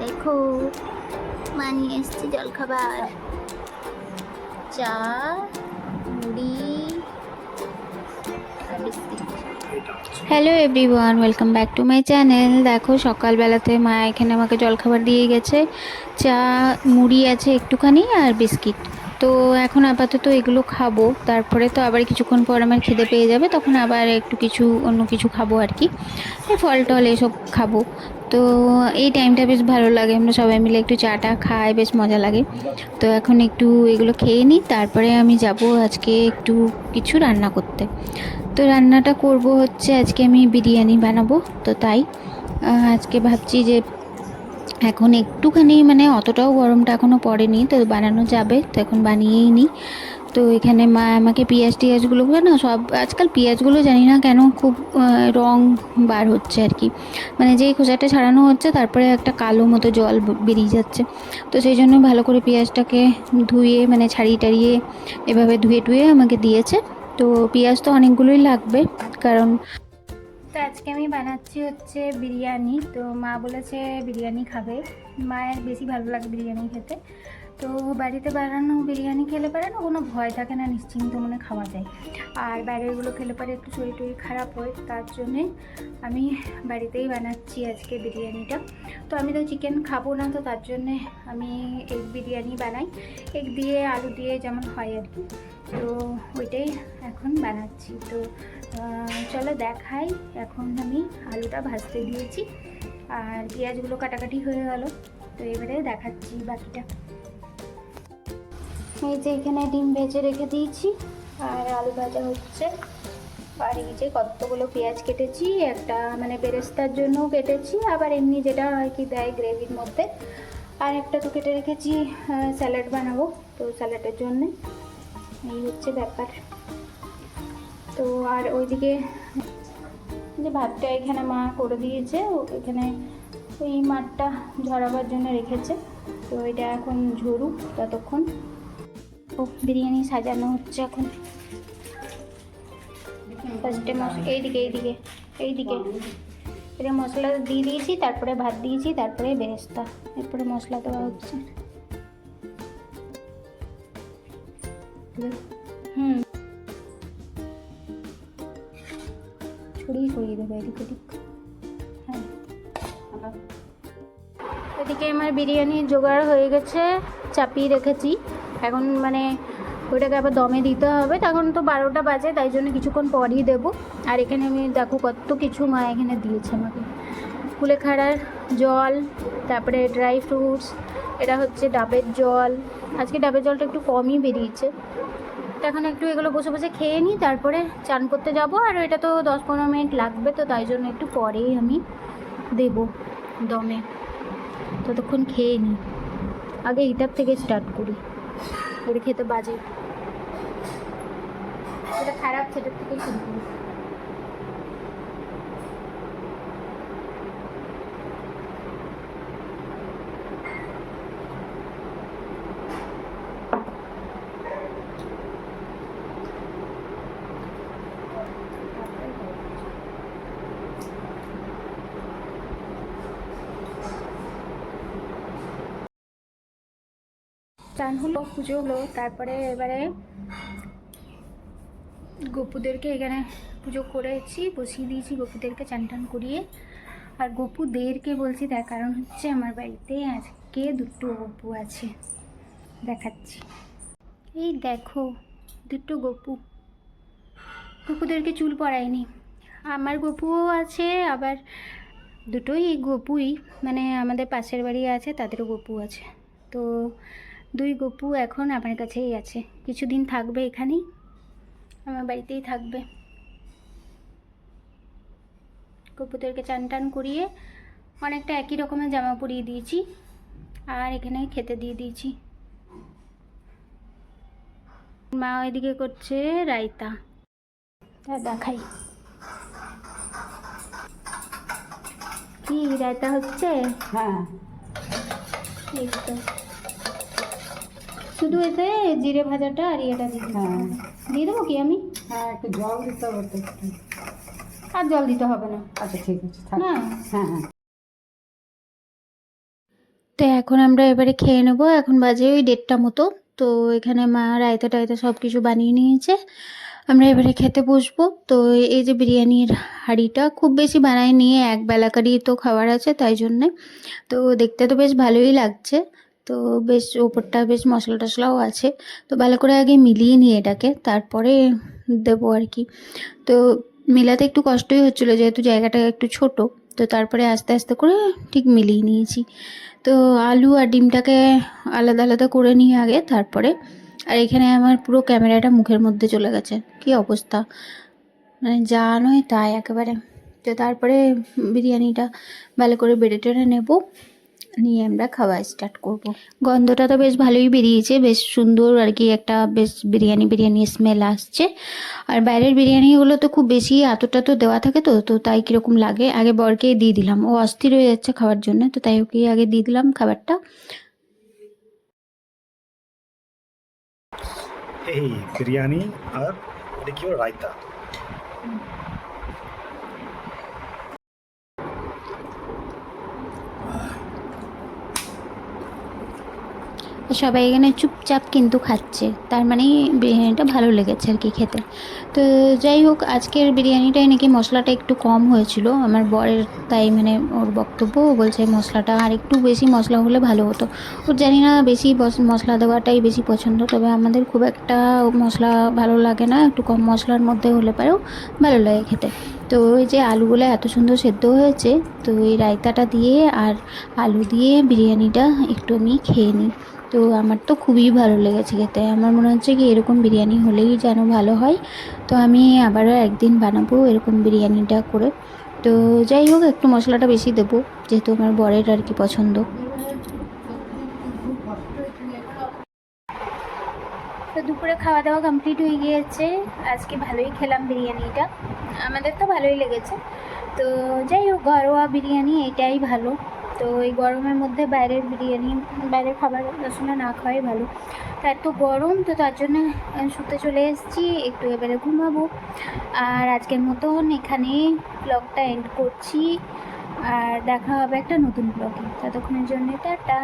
দেখো মা নিয়ে এসছে জলখাবার। চা, মুড়ি hello everyone welcome back to my channel দেখো, সকালবেলাতে মা এখানে আমাকে জলখাবার দিয়ে গেছে। চা, মুড়ি আছে একটুখানি আর বিস্কিট। তো এখন আপাতত এগুলো খাব। তারপরে তো আবার কিছুক্ষণ পর আমার খিদে পেয়ে যাবে, তখন আবার একটু কিছু অন্য কিছু খাব আর কি। ফল টল এসব খাব। তো এই টাইমটা বেশ ভালো লাগে, আমরা সবাই মিলে একটু চাটা খাই, বেশ মজা লাগে। তো এখন একটু এগুলো খেয়ে নিই, তারপরে আমি যাব আজকে একটু কিছু রান্না করতে। তো রান্নাটা করব হচ্ছে, আজকে আমি বিরিয়ানি বানাবো, তো তাই। আজকে ভাবছি যে এখন একটুখানি মানে অতটাও গরমটা এখনও পড়েনি, তো বানানো যাবে, তো এখন বানিয়েই নিই। তো এখানে মা আমাকে পেঁয়াজ টিয়াজগুলো না, সব আজকাল পেঁয়াজগুলো জানি না কেন খুব রং বার হচ্ছে আর কি। মানে যেই খোসাটা ছাড়ানো হচ্ছে, তারপরে একটা কালো মতো জল বেরিয়ে যাচ্ছে। তো সেই জন্য ভালো করে পেঁয়াজটাকে ধুয়ে মানে ছাড়িয়ে টাড়িয়ে এভাবে ধুয়ে টুয়ে আমাকে দিয়েছে। তো পেঁয়াজ তো অনেকগুলোই লাগবে, কারণ তো আজকে আমি বানাচ্ছি হচ্ছে বিরিয়ানি। তো মা বলেছে বিরিয়ানি খাবে। মায়ের বেশি ভালো লাগে বিরিয়ানি খেতে। তো বাড়িতে বানানো বিরিয়ানি খেলে পারে না, কোনো ভয় থাকে না, নিশ্চিন্ত মনে খাওয়া যায়। আর বাইরেরগুলো খেলে পারে একটু শরীর টরীর খারাপ হয়, তার জন্যে আমি বাড়িতেই বানাচ্ছি আজকে বিরিয়ানিটা। তো আমি তো চিকেন খাব না, তো তার জন্যে আমি এগ বিরিয়ানি বানাই। এগ দিয়ে, আলু দিয়ে যেমন হয় আর কি। তো ওইটাই এখন বানাচ্ছি। তো চলো দেখাই। এখন আমি আলুটা ভাজতে দিয়েছি আর পেঁয়াজগুলো কাটাকাটি হয়ে গেল। তো এবারে দেখাচ্ছি বাকিটা। এই যে এখানে ডিম ভেজে রেখে দিয়েছি আর আলু ভাজা হচ্ছে। আর এই যে কতগুলো পেঁয়াজ কেটেছি, একটা মানে বেরেস্তার জন্যও কেটেছি, আবার এমনি যেটা আর কি দেয় গ্রেভির মধ্যে। আর একটা তো কেটে রেখেছি স্যালাড বানাবো, তো স্যালাডের জন্যে। এই হচ্ছে ব্যাপার। তো আর ওইদিকে যে ভাতটা এখানে মা করে দিয়েছে, ও এখানে ওই মাঠটা ঝরাবার জন্য রেখেছে। তো এটা এখন ঝরুক ততক্ষণ। ও বিরিয়ানি সাজানো হচ্ছে এখন। ফার্স্টে এইদিকে এইদিকে এইদিকে। এটা মশলা দিয়ে দিয়েছি, তারপরে ভাত দিয়েছি, তারপরে বেরেস্তা, এরপরে মশলা দেওয়া হচ্ছে। হুম। ছড়িয়ে ছড়িয়ে দেবে এদিক ওদিক। হ্যাঁ এদিকে আমার বিরিয়ানির জোগাড় হয়ে গেছে, চাপিয়ে রেখেছি। এখন মানে ওইটাকে আবার দমে দিতে হবে। তখন তো বারোটা বাজে, তাই জন্য কিছুক্ষণ পরই দেবো। আর এখানে আমি দেখো কত কিছু মা এখানে দিয়েছে আমাকে। কুলেখাড়ার জল, তারপরে ড্রাই ফ্রুটস, এটা হচ্ছে ডাবের জল। আজকে ডাবের জলটা একটু কমই বেরিয়েছে। তো এখন একটু এগুলো বসে বসে খেয়ে নিই, তারপরে চান করতে যাব। আর এটা তো দশ পনেরো মিনিট লাগবে, তো তাই জন্য একটু পরেই আমি দেব দমে। ততক্ষণ খেয়ে নিই। আগে এইটার থেকে স্টার্ট করি। এটা খেতে বাজে। এটা খারাপ, সেটার থেকে শুরু করি। চান হলো, পুজো হলো, তারপরে এবারে গপুদেরকে এখানে পুজো করেছি, বসিয়ে দিয়েছি গপুদেরকে চান টান করিয়ে। আর গপুদেরকে বলছি, তার কারণ হচ্ছে আমার বাড়িতে আজকে দুটো গপু আছে। দেখাচ্ছি। এই দেখো, দুটো গপু। গপুদেরকে চুল পড়ায়নি আমার গপুও আছে, আবার দুটোই গপুই। মানে আমাদের পাশের বাড়ি আছে, তাদেরও গপু আছে। তো দুই গপু এখন আমার কাছেই আছে। কিছুদিন থাকবে এখানেই? আমার বাড়িতেই থাকবে। গপুদেরকে চান টান করিয়ে অনেকটা একই রকমের জামা পরিয়ে দিয়েছি আর এখানে খেতে দিয়ে দিয়েছি। মা ওইদিকে করছে রায়তা। তা দেখাই। কি রায়তা হচ্ছে? হ্যাঁ। এই তো। শুধু এতে জিরে ভাজাটা আর ইয়েটা দিতে হ্যাঁ। দিয়ে দেবো কি আমি? হ্যাঁ একটু জল দিতে হবে তো আর জল দিতে হবে না। আচ্ছা ঠিক আছে না। হ্যাঁ হ্যাঁ। তো এখন আমরা এবারে খেয়ে নেব। এখন বাজে ওই দেড়টা মতো। তো এখানে মা রায়তা টায়তা সব কিছু বানিয়ে নিয়েছে। আমরা এবারে খেতে বসবো। তো এই যে বিরিয়ানির হাঁড়িটা খুব বেশি বানায় নিয়ে এক বেলাকারই তো খাবার আছে তাই জন্যে। তো দেখতে তো বেশ ভালোই লাগছে। তো বেশ ওপরটা বেশ মশলা টশলাও আছে। তো ভালো করে আগে মিলিয়ে নিই এটাকে, তারপরে দেবো আর কি। তো মেলাতে একটু কষ্টই হচ্ছিল, যেহেতু জায়গাটা একটু ছোট, তো তারপরে আস্তে আস্তে করে ঠিক মিলিয়ে নিয়েছি। তো আলু আর ডিমটাকে আলাদা আলাদা করে নিয়ে আগে, তারপরে আর এখানে আমার পুরো ক্যামেরাটা মুখের মধ্যে চলে গেছে। কি অবস্থা? মানে যা নয় তাই একেবারে। তো তারপরে বিরিয়ানিটা ভালো করে বেড়ে টেড়ে নেব। নিয়ে আমরা খাওয়া স্টার্ট করব। গন্ধটা তো বেশ ভালোই বেরিয়েছে বেশ সুন্দর আর কি একটা বেশ বিরিয়ানি বিরিয়ানি স্মেল আসছে। আর বাইরের বিরিয়ানিগুলো তো খুব বেশি এতটা তো দেওয়া থাকে তো তো তাই কীরকম লাগে? আগে বরকেই দিয়ে দিলাম। ও অস্থির হয়ে যাচ্ছে খাওয়ার জন্য তো তাই ওকে আগে দিয়ে দিলাম খাবারটা। এই বিরিয়ানি আর রায়তা? সবাই এখানে চুপচাপ কিন্তু খাচ্ছে। তার মানে বিরিয়ানিটা ভালো লেগেছে আর কি খেতে। তো যাই হোক, আজকের বিরিয়ানিটায় নাকি মশলাটা একটু কম হয়েছিল। আমার বরের তাই মানে ওর বক্তব্য বলছে মশলাটা আর একটু বেশি মশলা হলে ভালো হতো। ওর জানি না বেশি মশলা দেওয়াটাই বেশি পছন্দ, তবে আমাদের খুব একটা মশলা ভালো লাগে না। একটু কম মশলার মধ্যে হলে পরেও ভালো লাগে খেতে। তো ওই যে আলুগুলো এত সুন্দর সেদ্ধ হয়েছে, তো এই রায়তাটা দিয়ে আর আলু দিয়ে বিরিয়ানিটা একটু আমি খেয়ে নিই। তো আমার তো খুবই ভালো লেগেছে খেতে। আমার মনে হচ্ছে কি এরকম বিরিয়ানি হলেই যেন ভালো হয়। তো আমি আবারও একদিন বানাবো এরকম বিরিয়ানিটা করে। তো যাই হোক, একটু মশলাটা বেশি দেবো, যেহেতু আমার বরের আর কি পছন্দ। তো দুপুরে খাওয়া দাওয়া কমপ্লিট হয়ে গিয়েছে। আজকে ভালোই খেলাম বিরিয়ানিটা। আমাদের তো ভালোই লেগেছে। তো যাই হোক, ঘরোয়া বিরিয়ানি, এটাই ভালো। তো এই গরমের মধ্যে বাইরের বিরিয়ানি, বাইরের খাবার আসলে না খাওয়াই ভালো। তা এত গরম, তো তার জন্য শুতে চলে এসেছি, একটু এবারে ঘুমাবো। আর আজকের মতন এখানে ব্লগটা এন্ড করছি। আর দেখা হবে একটা নতুন ব্লগে ততক্ষণের জন্য টাটা।